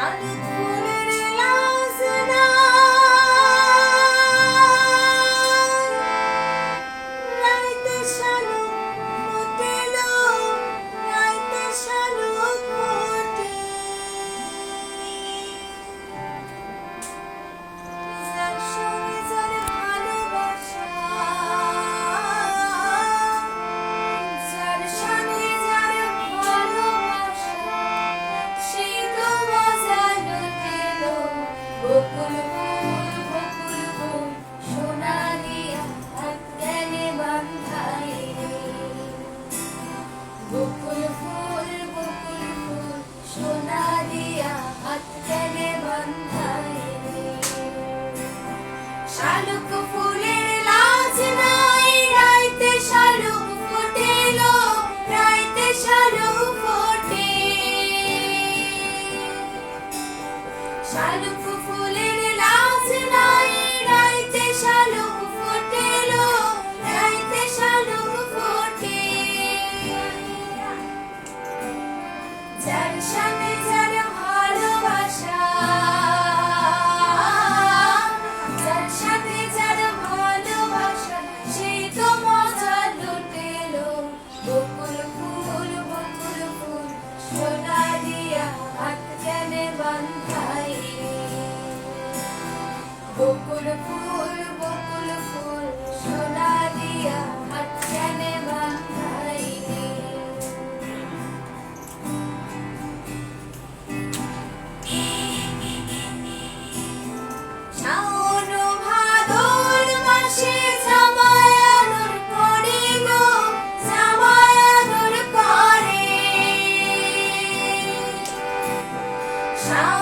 সাধু বকুল ফুল বকুল ফুল, সোনা দিয়া হাত তেলে বন্ধাইলে শালুক ফুলের লাজ নাই, রাইতে শালুক ফোটেলো, রাইতে শালুক ফোটে। শালুক ফুলের বকুল ফুল বকুল ফুল, সোনা দিয়া হাতখানে বাঁধাইলি? শ্রাবণ ভাদর মাসে জামায়ানুর করে গো জামায়ানুর করে। শ্রাবণ